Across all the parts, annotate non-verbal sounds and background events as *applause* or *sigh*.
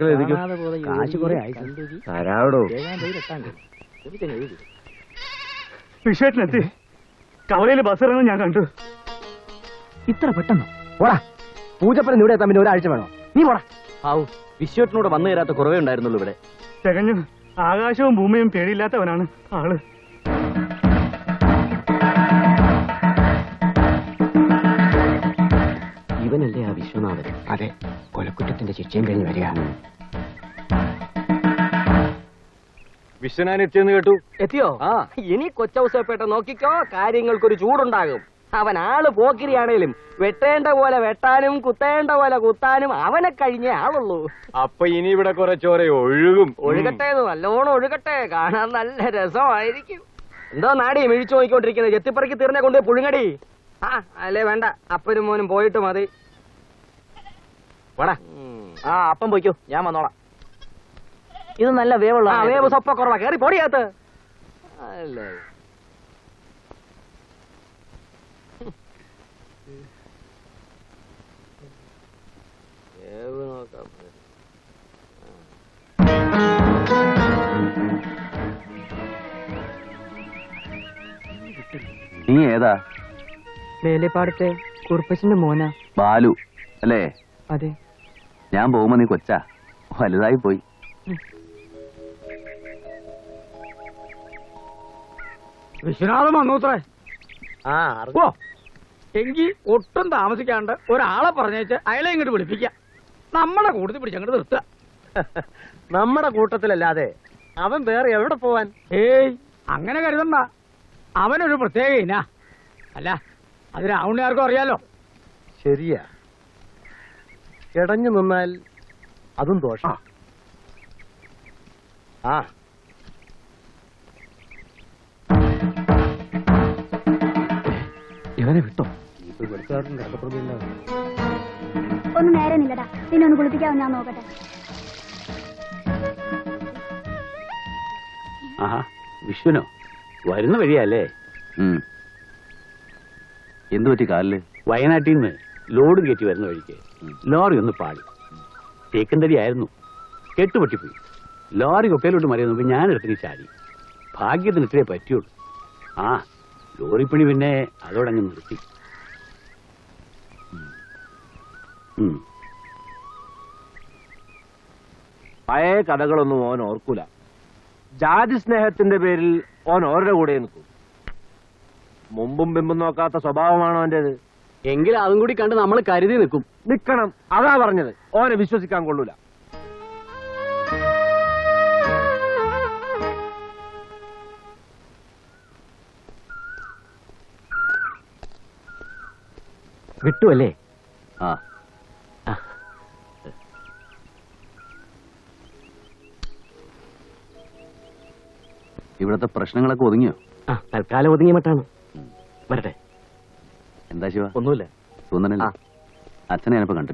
കണക്കിലെഴുതിക്കോ കാശ് കുറെ ആയി. തരാവിടോ വിഷയത്തിനെത്തി കവലയിൽ ബസ് ഇറങ്ങുന്നത് ഞാൻ കണ്ടു. ഇത്ര പെട്ടെന്ന്? പോടാ. പൂജപ്പനം ഇവിടെ എത്താൻ പിന്നെ ഒരാഴ്ച വേണോ? നീ പോടാ. ആവു വിശ്വത്തിനോട് വന്നു തരാത്ത കുറവേ ഉണ്ടായിരുന്നുള്ളൂ ഇവിടെ. തികഞ്ഞു ആകാശവും ഭൂമിയും പേടിയില്ലാത്തവനാണ് ആൾ. വിശ്വനാഥൻ അതെ കൊലക്കുറ്റത്തിന്റെ ശിക്ഷയും കഴിഞ്ഞ് വരിക. വിശ്വനാഥൻ എത്തിയെന്ന് കേട്ടു. എത്തിയോ? ആ. ഇനി കൊച്ചൗസപ്പേട്ട നോക്കിക്കോ കാര്യങ്ങൾക്കൊരു ചൂടുണ്ടാകും. അവൻ ആൾ പോക്കിരിയാണേലും വെട്ടേണ്ട പോലെ വെട്ടാനും കുത്തേണ്ട പോലെ കുത്താനും അവനെ കഴിഞ്ഞേ ആളുള്ളൂ അപ്പൊ ഇനി ഇവിടെ കുറെ ചോര ഒഴുകും. ഒഴുകട്ടെ എന്ന് നല്ലോണം ഒഴുകട്ടെ കാണാൻ നല്ല രസമായിരിക്കും. എന്തോ നാടി മിഴിച്ചു നോക്കിക്കൊണ്ടിരിക്കുന്നത് ചെത്തിപ്പറക്കി തീർന്നെ കൊണ്ട് പുഴുങ്ങടി. ആ അല്ലേ വേണ്ട. അപ്പനും മോനും പോയിട്ട് മതി. വാടാ. ആ അപ്പം പോയിക്കോ. ഞാൻ വന്നോളാം. ഇത് നല്ല വേവുള്ള വേവ് സ്വപ്പ കുറവാ. കയറി പൊടിയകത്ത് അല്ലേ. വേവ് നോക്കാം നീ ഏതാ? വേലപ്പാടത്തെ കുറുപ്പച്ചന്റെ മോന. ബാലു അല്ലേ? അതെ. ഞാൻ പോകുമ്പോ നീ കൊച്ചാ. വലുതായി പോയി. വിശ്വനാഥം വന്നൂത്രേ. ആ ഓ ഒട്ടും താമസിക്കാണ്ട് ഒരാളെ പറഞ്ഞേച്ച് അയാളെ ഇങ്ങോട്ട് വിളിപ്പിക്കാം. നമ്മളെ പിടിച്ച് അങ്ങോട്ട് നിർത്തുക. *laughs* നമ്മുടെ കൂട്ടത്തിലല്ലാതെ അവൻ വേറെ എവിടെ പോവാൻ? ഏയ് അങ്ങനെ കരുതണ്ട. അവനൊരു പ്രത്യേക ഇനാ. അല്ല അത് രാവണിയാർക്കും അറിയാലോ. ശരിയാ. കിടഞ്ഞു നിന്നാൽ അതും ദോഷം. ആ. ഇവനെ വിട്ടോ? ഒന്നും നേരെ നില്ലടാ പിന്നെ ഒന്ന് കുളിപ്പിക്കാവും ഞാൻ നോക്കട്ടെ. ആഹാ വിഷ്ണുനോ വരുന്ന വഴിയല്ലേ? എന്തു പറ്റി കാലിൽ? വയനാട്ടിൽ നിന്ന് ലോഡും കയറ്റി വരുന്ന വഴിക്ക് ലോറി ഒന്ന് പാടി. തേക്കന്തടി ആയിരുന്നു കെട്ടുപൊട്ടിപ്പോയി ലോറി കൊക്കയിലോട്ട് മറിയുന്നപ്പോ ഞാൻ എടുത്തിന് ചാടി. ഭാഗ്യത്തിന് ഇത്രേ പറ്റിയുള്ളൂ ആ ലോറിപ്പണി പിന്നെ അതോടങ്ങ് നിർത്തി. പഴയ കഥകളൊന്നും ഓൻ ഓർക്കൂല. ജാതി സ്നേഹത്തിന്റെ പേരിൽ ഓൻ ഓരുടെ കൂടെ നിൽക്കും. മുമ്പും പിമ്പും നോക്കാത്ത സ്വഭാവമാണോ അവന്റേത്? എങ്കിൽ അതും കൂടി കണ്ട് നമ്മൾ കരുതി നിൽക്കും. നിൽക്കണം അതാ പറഞ്ഞത്. ഓനെ വിശ്വസിക്കാൻ കൊള്ളൂല. കിട്ടുമല്ലേ ആ. ഇവിടത്തെ പ്രശ്നങ്ങളൊക്കെ ഒതുങ്ങിയോ? ആ തൽക്കാലം ഒതുങ്ങിയ മട്ടാണ്. വരട്ടെ. എന്താ ശിവ? ഒന്നുമില്ല. തോന്നണില്ല അച്ഛനെ ഞാനിപ്പോ കണ്ടു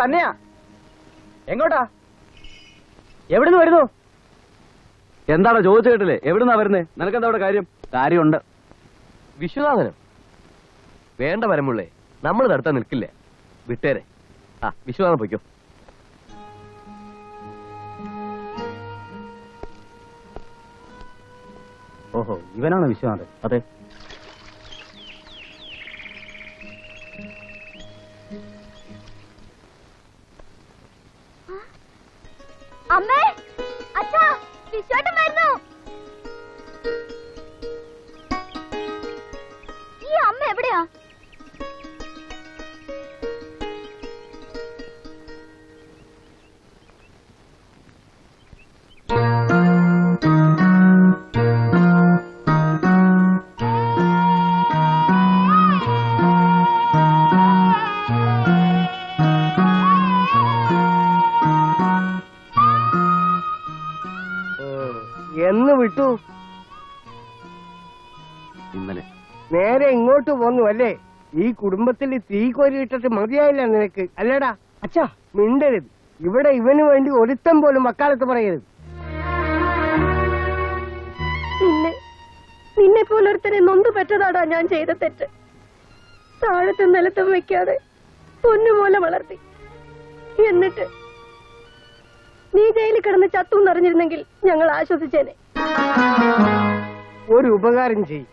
തന്നെയാ? എങ്ങോട്ടാ? എവിടുന്ന് വരുന്നു? എന്താടാ ചോദിച്ചു കേട്ടില്ലേ? എവിടുന്നാ വരുന്നേ? നിനക്കെന്താ അവിടെ കാര്യം? കാര്യമുണ്ട്. വിശ്വനാഥനം. വേണ്ട വരമുള്ളേ നമ്മൾ നടത്താൻ നിൽക്കില്ല? വിട്ടേരെ. ആ വിശ്വനാഥൻ പൊയ്ക്കോ. ഓഹോ ഇവനാണ് വിശ്വനാഥൻ. അതെ. പോന്നു അല്ലേ ഈ കുടുംബത്തിൽ തീ കോരിയിട്ടിട്ട് മതിയായില്ല നിനക്ക്. അല്ലേടാ? അച്ഛാ മിണ്ടരുത്. ഇവിടെ ഇവന് വേണ്ടി ഒരുത്തം പോലും വക്കാലത്ത് പറയരുത്. നിന്നെ നിന്നെ പോലൊരുത്തനെ നൊന്ത് പറ്റതാടാ ഞാൻ ചെയ്ത തെറ്റ്. താഴത്തെ നിലത്തും വെക്കാതെ പൊന്നുപോലെ വളർത്തി. എന്നിട്ട് നീ ജയിലിൽ കിടന്ന് ചത്തു എന്നറിഞ്ഞിരുന്നെങ്കിൽ ഞങ്ങൾ ആശ്വസിച്ചേനെ. ഒരു ഉപകാരം ചെയ്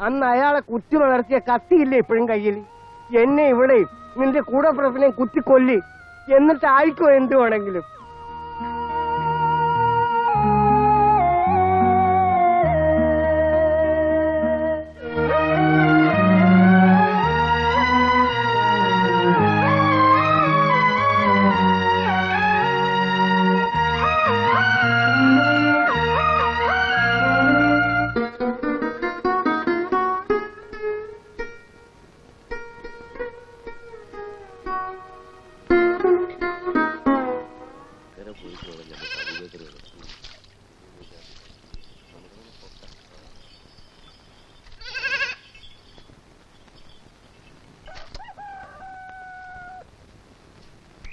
അന്ന് അയാളെ കുത്തി വളർത്തിയ കത്തിയില്ലേ ഇപ്പോഴും കയ്യിൽ? എന്നെ ഇവിടെയും നിന്റെ കൂടെ കൂടപ്പുറപ്പിനെ കുത്തിക്കൊല്ലി. എന്നിട്ട് ആയിക്കോ എന്ത് വേണമെങ്കിലും.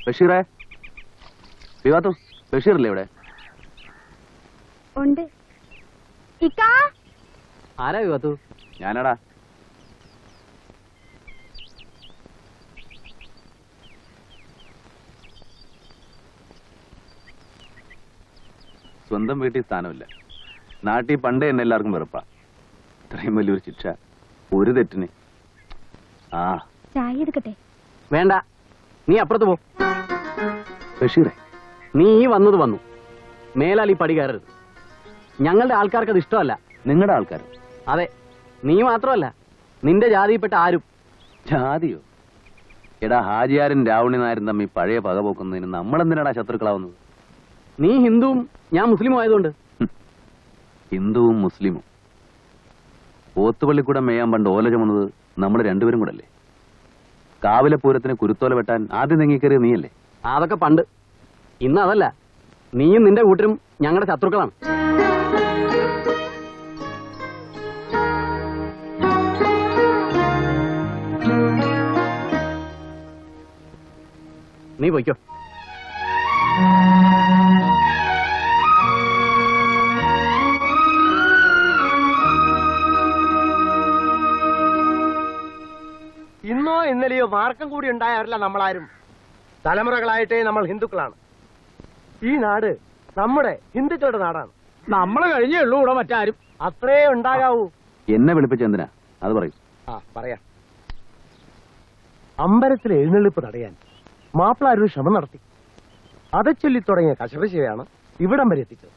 ബഷീറേ? വിവാത്തു ബഷീറല്ലേ ഇവിടെ? ഉണ്ട്. ആരാ വിവാത്തു ഞാനടാ. സ്വന്തം വീട്ടിൽ സ്ഥാനമില്ല. നാട്ടിൽ പണ്ടേ എന്നെ എല്ലാവർക്കും വെറുപ്പാ. ഇത്രയും വലിയൊരു ശിക്ഷ ഒരു തെറ്റിന്. ആ. ചായ എടുക്കട്ടെ? വേണ്ട. നീ അപ്പുറത്ത് പോ. ബഷീറെ നീ ഈ വന്നത് വന്നു. മേലാൽ ഈ പടി കയറരുത് ഞങ്ങളുടെ ആൾക്കാർക്ക് അത് ഇഷ്ടമല്ല. നിങ്ങളുടെ ആൾക്കാർ അതെ നീ മാത്രമല്ല. നിന്റെ ജാതിയിൽപ്പെട്ട ആരും. ജാതിയോ? എടാ ഹാജിയാരും രാവണി നായരും തമ്മിൽ പഴയ പക പോക്കുന്നതിന് നമ്മളെന്തിനാടാ ശത്രുക്കളാവുന്നത്? നീ ഹിന്ദുവും ഞാൻ മുസ്ലിമും ആയതുകൊണ്ട്. ഹിന്ദുവും മുസ്ലിമും. പോത്തുപള്ളിക്കൂടെ മേയാൻ പണ്ട് ഓല ചുമന്നത് നമ്മൾ രണ്ടുപേരും കൂടെ അല്ലേ കാവിലപ്പൂരത്തിന് കുരുത്തോല വെട്ടാൻ ആദ്യം നീങ്ങിക്കറിയ നീയല്ലേ? അതൊക്കെ പണ്ട്. ഇന്ന് അതല്ല. നീയും നിന്റെ കൂട്ടരും ഞങ്ങളുടെ ശത്രുക്കളാണ്. നീ പൊയ്ക്കോ. ഇന്നോ ഇന്നലെയോ മാർക്കം കൂടി ഉണ്ടായവരല്ല നമ്മളാരും. തലമുറകളായിട്ടേ നമ്മൾ ഹിന്ദുക്കളാണ്. ഈ നാട് നമ്മുടെ ഹിന്ദുക്കളുടെ നാടാണ്. നമ്മളെ കഴിഞ്ഞേ ഉള്ളൂ ഇവിടെ മറ്റാരും. അത്രേ ഉണ്ടാകാവൂ. എന്നെ വിളിപ്പിച്ച എന്തിനാ? അത് പറയൂ. ആ പറയാം. അമ്പലത്തിലെ എഴുന്നള്ളിപ്പ് തടയാൻ മാപ്പിള ഒരു ശ്രമം നടത്തി. അത് ചൊല്ലി തുടങ്ങിയ കശപശയാണ് ഇവിടം വരെ എത്തിച്ചത്.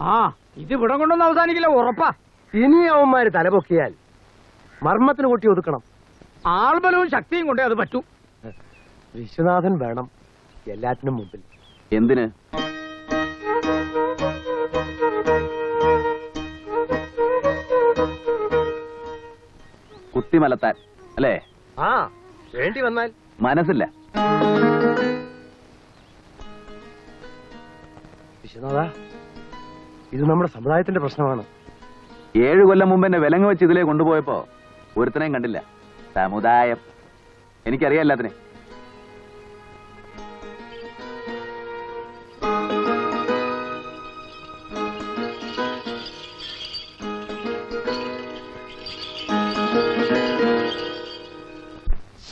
ആ ഇത് ഇവിടം കൊണ്ടൊന്നും അവസാനിക്കില്ല ഉറപ്പാ. ഇനി അവന്മാര് തലപൊക്കിയാൽ മർമ്മത്തിന് കൂട്ടി ഒതുക്കണം. ആൾബലവും ശക്തിയും കൊണ്ടേ അത് പറ്റൂ. വിശ്വനാഥൻ വേണം എല്ലാറ്റിനും മുമ്പിൽ. എന്തിന്? കുത്തിമലത്താൻ അല്ലേ? ആ വേണ്ടി വന്നാൽ. മനസ്സില്ല. വിശ്വനാഥ ഇത് നമ്മുടെ സമുദായത്തിന്റെ പ്രശ്നമാണ്. ഏഴു കൊല്ലം മുമ്പ് എന്നെ വിലങ്ങ് വെച്ച് ഇതിലേ കൊണ്ടുപോയപ്പോ ഒരുത്തനെയും കണ്ടില്ല. സമുദായം. എനിക്കറിയാം എല്ലാത്തിനെ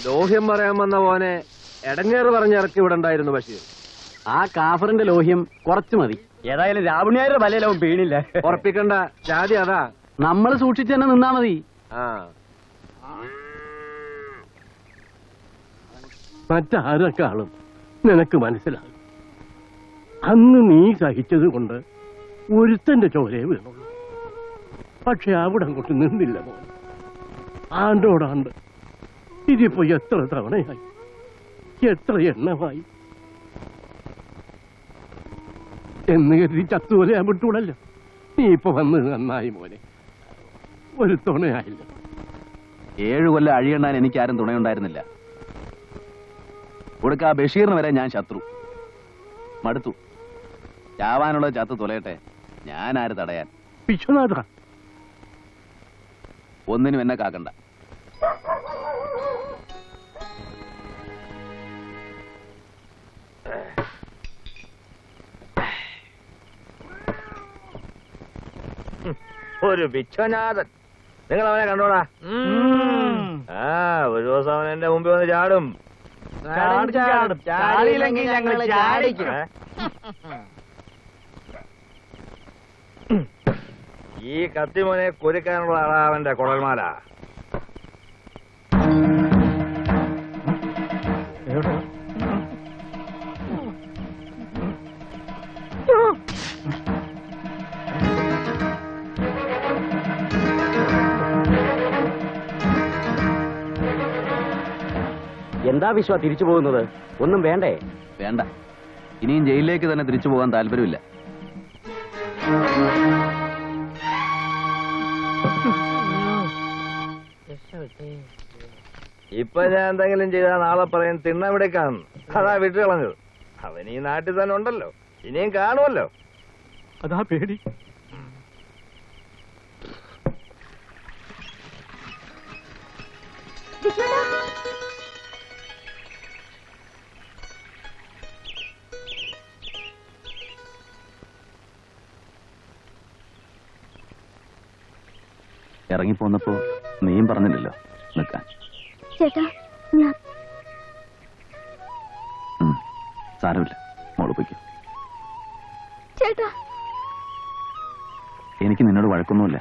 ലോഹ്യം പറയാൻ വന്ന പോനെ എടങ്ങേറ് പറഞ്ഞിറക്കി ഇവിടെ ഉണ്ടായിരുന്നു ബഷീർ. ആ കാഫറിന്റെ ലോഹ്യം കുറച്ചു മതി. ഏതായാലും രാവണിയാരുടെ വലയിലാവും വീണില്ല ഉറപ്പിക്കണ്ട ജാതി അതാ. നമ്മൾ സൂക്ഷിച്ചു തന്നെ നിന്നാ മതി. ആ. മറ്റാരെക്കാളും നിനക്ക് മനസ്സിലാകും. അന്ന് നീ സഹിച്ചത് കൊണ്ട് ഒരുത്തന്റെ ചോരയെ വീണുള്ളൂ. പക്ഷെ അവിടെ അങ്ങോട്ട് നിന്നില്ല മോൻ. ആണ്ടോടാണ്ട് ഇതിപ്പോ എത്ര തവണയായി? എത്ര എണ്ണമായി? എന്ന് കരുതി ചത്തുപോലെ ഞാൻ വിട്ടൂടല്ലോ നീ ഇപ്പൊ വന്നത് നന്നായി മോനെ. ഒരു തുണയായില്ല. ഏഴു കൊല്ലം അഴിയണ്ണാൻ എനിക്കാരും തുണയുണ്ടായിരുന്നില്ല. കൊടുക്ക ബഷീറിന് വരെ ഞാൻ ശത്രു. മടുത്തു. ചാവാനുള്ള ചത്ത് തുലയട്ടെ. ഞാൻ ആര് തടയാൻ? വിശ്വനാഥ. ഒന്നിനും എന്നെ കാക്കണ്ട. ഒരു ബിച്ഛനാഥൻ നിങ്ങൾ അവനെ കണ്ടോടാ ആ ഒരു ദിവസം അവൻ എന്റെ മുമ്പിൽ വന്ന് ചാടും. ചാടും, ചാടും. ചാടിയില്ലെങ്കിൽ ഞങ്ങൾ ചാടിക്കും. ഈ കത്തിമോനെ കൊരുക്കാനുള്ള ആളാ അവന്റെ കുടൽമാല എന്താ വിശ്വ തിരിച്ചു പോകുന്നത്? ഒന്നും വേണ്ടേ? വേണ്ട. ഇനിയും ജയിലിലേക്ക് തന്നെ തിരിച്ചു പോകാൻ താല്പര്യമില്ല. ഇപ്പൊ ഞാൻ എന്തെങ്കിലും ചെയ്താൽ നാളെ പറയും തിണ്ണമെടുക്കാന്ന് അതാ വിട്ടു കളഞ്ഞത്. അവൻ ഈ നാട്ടിൽ തന്നെ ഉണ്ടല്ലോ. ഇനിയും കാണുമല്ലോ. അതാ പേടി. ഇറങ്ങിപ്പോന്നപ്പോ നീയും പറഞ്ഞില്ലല്ലോ നിൽക്കാൻ. ചേട്ടാ ഞാൻ സാരമില്ല. മോൾ പൊയ്ക്കോ. ചേട്ടാ. എനിക്ക് നിന്നോട് വഴക്കൊന്നുമില്ല.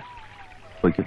പൊയ്ക്കോ.